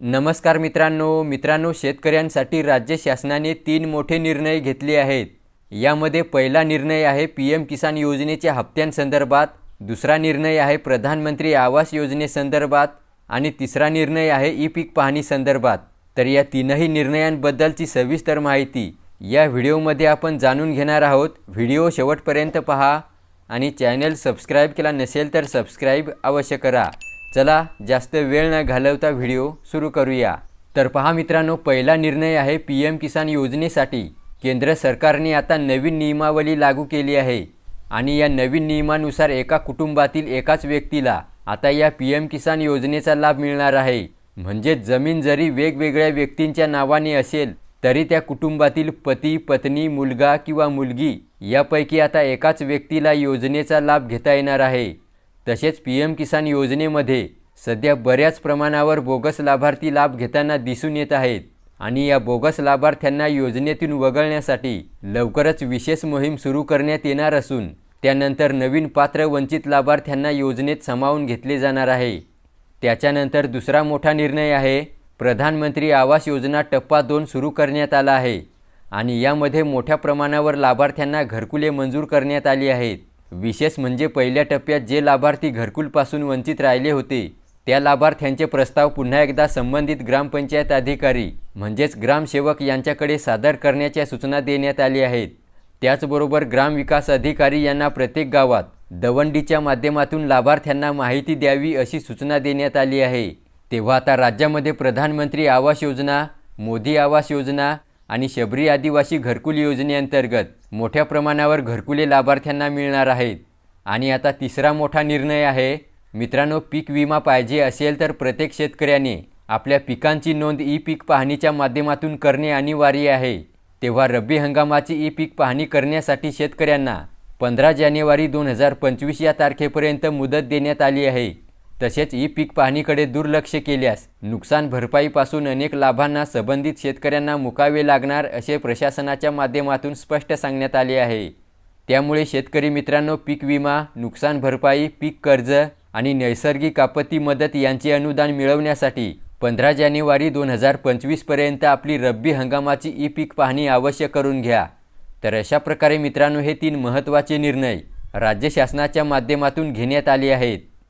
नमस्कार मित्रांनो मित्रांनो शेतकऱ्यांसाठी राज्य शासनाने तीन मोठे निर्णय घेतले आहेत. यामध्ये पहिला निर्णय आहे पी एम किसान योजनेच्या हप्त्यांसंदर्भात दुसरा निर्णय आहे प्रधानमंत्री आवास योजनेसंदर्भात आणि तिसरा निर्णय आहे ई पीक पाहणी संदर्भात. तर या तीनही निर्णयांबद्दलची सविस्तर माहिती या व्हिडिओमध्ये आपण जाणून घेणार आहोत. व्हिडिओ शेवटपर्यंत पहा आणि चॅनल सबस्क्राईब केला नसेल तर सबस्क्राईब अवश्य करा. चला जास्त वेळ न घालवता व्हिडिओ सुरू करूया. तर पहा मित्रांनो पहिला निर्णय आहे पी एम किसान योजनेसाठी. केंद्र सरकारने आता नवीन नियमावली लागू केली आहे. आणि या नवीन नियमानुसार एका कुटुंबातील एकाच व्यक्तीला आता या पी एम किसान योजनेचा लाभ मिळणार आहे. म्हणजे जमीन जरी वेगवेगळ्या व्यक्तींच्या नावाने असेल तरी त्या कुटुंबातील पती पत्नी मुलगा किंवा मुलगी यापैकी आता एकाच व्यक्तीला योजनेचा लाभ घेता येणार आहे. तसेच पी एम किसान योजनेमध्ये सध्या बऱ्याच प्रमाणावर बोगस लाभार्थी लाभ घेताना दिसून येत आहेत आणि या बोगस लाभार्थ्यांना योजनेतून वगळण्यासाठी लवकरच विशेष मोहीम सुरू करण्यात येणार असून त्यानंतर नवीन पात्र वंचित लाभार्थ्यांना योजनेत सामावून घेतले जाणार आहे. त्याच्यानंतर दुसरा मोठा निर्णय आहे प्रधानमंत्री आवास योजना टप्पा दोन सुरू करण्यात आला आहे आणि यामध्ये मोठ्या प्रमाणावर लाभार्थ्यांना घरकुले मंजूर करण्यात आली आहेत. विशेष म्हणजे पहिल्या टप्प्यात जे लाभार्थी घरकुलपासून वंचित राहिले होते त्या लाभार्थ्यांचे प्रस्ताव पुन्हा एकदा संबंधित ग्रामपंचायत अधिकारी म्हणजेच ग्रामसेवक यांच्याकडे सादर करण्याच्या सूचना देण्यात आली आहेत. त्याचबरोबर ग्रामविकास अधिकारी यांना प्रत्येक गावात दवंडीच्या माध्यमातून लाभार्थ्यांना माहिती द्यावी अशी सूचना देण्यात आली आहे. तेव्हा आता राज्यामध्ये प्रधानमंत्री आवास योजना मोदी आवास योजना आणि शबरी आदिवासी घरकुल योजनेअंतर्गत मोठ्या प्रमाणावर घरकुले लाभार्थ्यांना मिळणार आहेत. आणि आता तिसरा मोठा निर्णय आहे मित्रांनो पीक विमा पाहिजे असेल तर प्रत्येक शेतकऱ्याने आपल्या पिकांची नोंद ई पीक पाहणीच्या माध्यमातून करणे अनिवार्य आहे. तेव्हा रब्बी हंगामाची ई पीक पाहणी करण्यासाठी शेतकऱ्यांना पंधरा जानेवारी दोन हजार पंचवीस या तारखेपर्यंत मुदत देण्यात आली आहे. तसेच ई पीक पाहणीकडे दुर्लक्ष केल्यास नुकसान भरपाईपासून अनेक लाभांना संबंधित शेतकऱ्यांना मुकावे लागणार असे प्रशासनाच्या माध्यमातून स्पष्ट सांगण्यात आले आहे. त्यामुळे शेतकरी मित्रांनो पीक विमा नुकसान भरपाई पीक कर्ज आणि नैसर्गिक आपत्ती मदत यांचे अनुदान मिळवण्यासाठी पंधरा जानेवारी दोन हजार पंचवीसपर्यंत आपली रब्बी हंगामाची ई पीक पाहणी अवश्य करून घ्या. तर अशा प्रकारे मित्रांनो हे तीन महत्त्वाचे निर्णय राज्य शासनाच्या माध्यमातून घेण्यात आले आहेत.